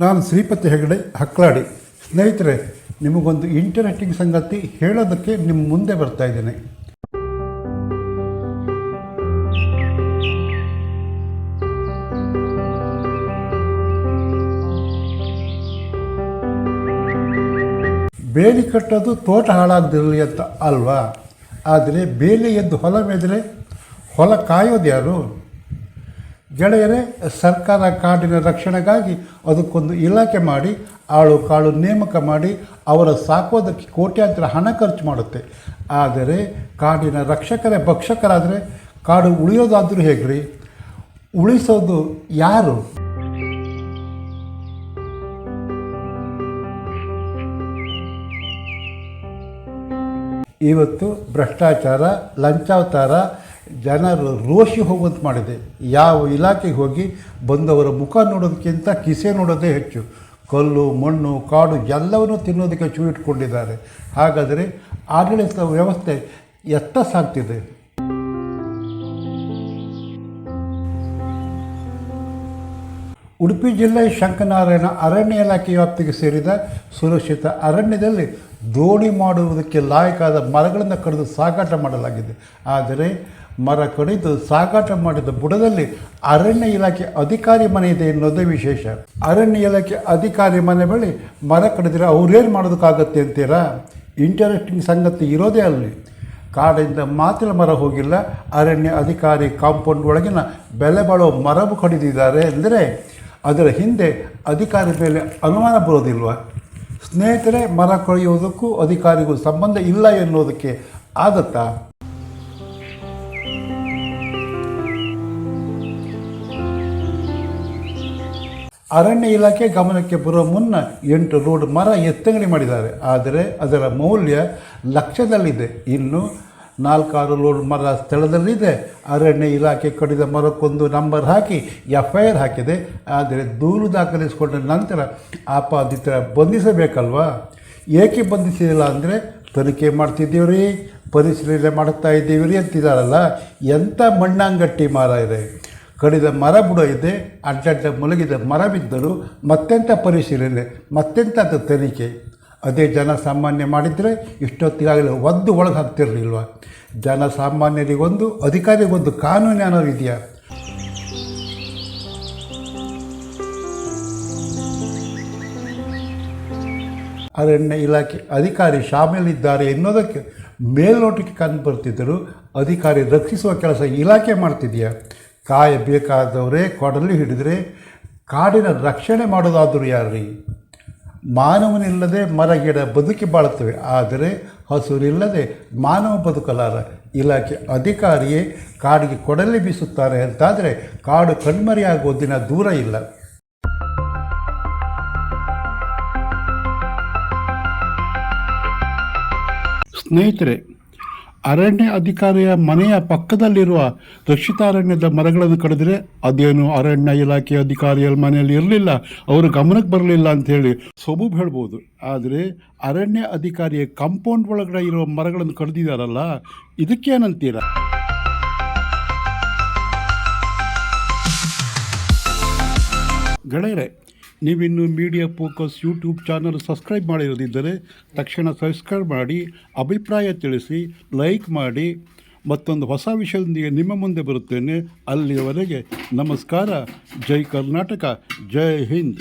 ನಾನು ಶ್ರೀಪತಿ ಹೆಗಡೆ ಹಕ್ಲಾಡಿ. ಸ್ನೇಹಿತರೆ, ನಿಮಗೊಂದು ಇಂಟರೆಸ್ಟಿಂಗ್ ಸಂಗತಿ ಹೇಳೋದಕ್ಕೆ ನಿಮ್ಮ ಮುಂದೆ ಬರ್ತಾ ಇದ್ದೇನೆ. ಬೇಲಿ ಕಟ್ಟೋದು ತೋಟ ಹಾಳಾಗದಿರಲಿ ಅಂತ ಅಲ್ವಾ? ಆದರೆ ಬೇಲಿ ಎದ್ದು ಹೊಲ ಮೇದರೆ ಹೊಲ ಕಾಯೋದು ಯಾರು? ಗೆಳೆಯರೇ, ಸರ್ಕಾರ ಕಾಡಿನ ರಕ್ಷಣೆಗಾಗಿ ಅದಕ್ಕೊಂದು ಇಲಾಖೆ ಮಾಡಿ, ಆಳು ಕಾಳು ನೇಮಕ ಮಾಡಿ, ಅವರ ಸಾಕೋದಕ್ಕೆ ಕೋಟ್ಯಾಂತರ ಹಣ ಖರ್ಚು ಮಾಡುತ್ತೆ. ಆದರೆ ಕಾಡಿನ ರಕ್ಷಕರೇ, ಭಕ್ಷಕರಾದರೆ ಕಾಡು ಉಳಿಯೋದಾದರೂ ಹೇಗ್ರಿ? ಉಳಿಸೋದು ಯಾರು? ಇವತ್ತು ಭ್ರಷ್ಟಾಚಾರ, ಲಂಚಾವತಾರ ಜನರು ರೋಷಿ ಹೋಗುವಂತೆ ಮಾಡಿದೆ. ಯಾವ ಇಲಾಖೆಗೆ ಹೋಗಿ ಬಂದವರ ಮುಖ ನೋಡೋದಕ್ಕಿಂತ ಕಿಸೆ ನೋಡೋದೇ ಹೆಚ್ಚು. ಕಲ್ಲು, ಮಣ್ಣು, ಕಾಡು ಎಲ್ಲವನ್ನೂ ತಿನ್ನೋದಕ್ಕೆ ಚೂ ಇಟ್ಕೊಂಡಿದ್ದಾರೆ. ಹಾಗಾದರೆ ಆಡಳಿತ ವ್ಯವಸ್ಥೆ ಎತ್ತ ಸಾಗ್ತಿದೆ ಉಡುಪಿ ಜಿಲ್ಲೆ ಶಂಕನಾರಾಯಣ ಅರಣ್ಯ ಇಲಾಖೆ ವ್ಯಾಪ್ತಿಗೆ ಸೇರಿದ ಸುರಕ್ಷಿತ ಅರಣ್ಯದಲ್ಲಿ ದೋಣಿ ಮಾಡುವುದಕ್ಕೆ ಲಾಯಕಾದ ಮರಗಳನ್ನು ಕಡಿದು ಸಾಗಾಟ ಮಾಡಲಾಗಿದೆ. ಆದರೆ ಮರ ಕಡಿದು ಸಾಗಾಟ ಮಾಡಿದ ಬುಡದಲ್ಲಿ ಅರಣ್ಯ ಇಲಾಖೆ ಅಧಿಕಾರಿ ಮನೆ ಇದೆ ಎನ್ನುವುದೇ ವಿಶೇಷ. ಅರಣ್ಯ ಇಲಾಖೆ ಅಧಿಕಾರಿ ಮನೆ ಬಳಿ ಮರ ಕಡಿದ್ರೆ ಅವ್ರೇನು ಮಾಡೋದಕ್ಕಾಗತ್ತೆ ಅಂತೀರಾ? ಇಂಟರೆಸ್ಟಿಂಗ್ ಸಂಗತಿ ಇರೋದೇ ಅಲ್ಲಿ. ಕಾಡಿಂದ ಮಾತ್ರ ಮರ ಹೋಗಿಲ್ಲ. ಅರಣ್ಯ ಅಧಿಕಾರಿ ಕಾಂಪೌಂಡ್ ಒಳಗಿನ ಬೆಲೆ ಬಾಳೋ ಮರವು ಕಡಿದಿದ್ದಾರೆ. ಅಂದರೆ ಅದರ ಹಿಂದೆ ಅಧಿಕಾರಿ ಮೇಲೆ ಅನುಮಾನ ಬರೋದಿಲ್ವ? ಸ್ನೇಹಿತರೆ, ಮರ ಕೊಳೆಯುವುದಕ್ಕೂ ಅಧಿಕಾರಿಗೂ ಸಂಬಂಧ ಇಲ್ಲ ಎನ್ನುವುದಕ್ಕೆ ಆಗತ್ತಾ? ಅರಣ್ಯ ಇಲಾಖೆ ಗಮನಕ್ಕೆ ಬರುವ ಮುನ್ನ ಎಂಟು ರೋಡ್ ಮರ ಎತ್ತಂಗಡಿ ಮಾಡಿದ್ದಾರೆ. ಆದರೆ ಅದರ ಮೌಲ್ಯ ಲಕ್ಷದಲ್ಲಿದೆ. ಇನ್ನು ನಾಲ್ಕಾರು ಲೋಡ್ ಮರ ಸ್ಥಳದಲ್ಲಿದೆ. ಅರಣ್ಯ ಇಲಾಖೆ ಕಡಿದ ಮರಕ್ಕೊಂದು ನಂಬರ್ ಹಾಕಿ ಎಫ್ ಐ ಆರ್ ಹಾಕಿದೆ. ಆದರೆ ದೂರು ದಾಖಲಿಸಿಕೊಂಡ ನಂತರ ಆಪಾದಿತರ ಬಂಧಿಸಬೇಕಲ್ವಾ? ಏಕೆ ಬಂಧಿಸಿಲ್ಲ ಅಂದರೆ ತನಿಖೆ ಮಾಡ್ತಿದ್ದೀವ್ರಿ, ಪರಿಶೀಲನೆ ಮಾಡ್ತಾ ಇದ್ದೀವಿ ರೀ ಅಂತಿದ್ದಾರಲ್ಲ ಎಂಥ ಮಣ್ಣಂಗಟ್ಟಿ ಮರ ಇದೆ? ಕಡಿದ ಮರ ಬುಡ ಇದೆ, ಅಡ್ಡಡ್ಡ ಮುಲಗಿದ ಮರ ಬಿದ್ದರು ಮತ್ತೆಂಥ ಪರಿಶೀಲನೆ ಮತ್ತೆಂಥ ತನಿಖೆ? ಅದೇ ಜನಸಾಮಾನ್ಯ ಮಾಡಿದರೆ ಇಷ್ಟೊತ್ತಿಗಾಗಲೇ ಒದ್ದು ಒಳಗೆ ಹಾಕ್ತಿರಲಿಲ್ವ ಜನಸಾಮಾನ್ಯರಿಗೊಂದು ಅಧಿಕಾರಿಗೊಂದು ಕಾನೂನು ಅನ್ನೋದು ಇದೆಯಾ ಅರಣ್ಯ ಇಲಾಖೆ ಅಧಿಕಾರಿ ಶಾಮೀಲಿದ್ದಾರೆ ಎನ್ನುವುದಕ್ಕೆ ಮೇಲ್ನೋಟಕ್ಕೆ ಕಂಡು ಬರ್ತಿದ್ದರು. ಅಧಿಕಾರಿ ರಕ್ಷಿಸುವ ಕೆಲಸ ಇಲಾಖೆ ಮಾಡ್ತಿದೆಯಾ? ಕಾಯಬೇಕಾದವರೇ ಕೊಡಲಿ ಹಿಡಿದರೆ ಕಾಡಿನ ರಕ್ಷಣೆ ಮಾಡೋದಾದರೂ ಯಾರ್ರೀ? ಮಾನವನಿಲ್ಲದೆ ಮರಗಿಡ ಬದುಕಿ ಬಾಳುತ್ತವೆ. ಆದರೆ ಹಸುರಿಲ್ಲದೆ ಮಾನವ ಬದುಕಲಾರ ಇಲಾಖೆ ಅಧಿಕಾರಿಯೇ ಕಾಡಿಗೆ ಕೊಡಲಿ ಬೀಸುತ್ತಾರೆ ಅಂತಾದರೆ ಕಾಡು ಕಣ್ಮರೆಯಾಗುವ ದಿನ ದೂರ ಇಲ್ಲ. ಸ್ನೇಹಿತರೆ ಅರಣ್ಯ ಅಧಿಕಾರಿಯ ಮನೆಯ ಪಕ್ಕದಲ್ಲಿರುವ ರಕ್ಷಿತಾರಣ್ಯದ ಮರಗಳನ್ನು ಕಡಿದ್ರೆ ಅದೇನು ಅರಣ್ಯ ಇಲಾಖೆ ಅಧಿಕಾರಿಯ ಮನೆಯಲ್ಲಿ ಇರಲಿಲ್ಲ, ಅವರು ಗಮನಕ್ಕೆ ಬರಲಿಲ್ಲ ಅಂಥೇಳಿ ಸೊಬೂಬ್ ಹೇಳ್ಬೋದು. ಆದರೆ ಅರಣ್ಯ ಅಧಿಕಾರಿಯ ಕಾಂಪೌಂಡ್ ಒಳಗಡೆ ಇರುವ ಮರಗಳನ್ನು ಕಡಿದಿದ್ದಾರಲ್ಲ ಇದಕ್ಕೇನಂತೀರ ಗೆಳೆಯರೆ ನೀವಿನ್ನು media focus YouTube channel subscribe ಮಾಡಿರೋದಿದ್ದರೆ ತಕ್ಷಣ ಸಬ್ಸ್ಕ್ರೈಬ್ ಮಾಡಿ, ಅಭಿಪ್ರಾಯ ತಿಳಿಸಿ ಲೈಕ್ ಮಾಡಿ. ಮತ್ತೊಂದು ಹೊಸ ವಿಷಯದೊಂದಿಗೆ ನಿಮ್ಮ ಮುಂದೆ ಬರುತ್ತೇನೆ. ಅಲ್ಲಿಯವರೆಗೆ ನಮಸ್ಕಾರ. ಜೈ ಕರ್ನಾಟಕ. ಜೈ ಹಿಂದ್.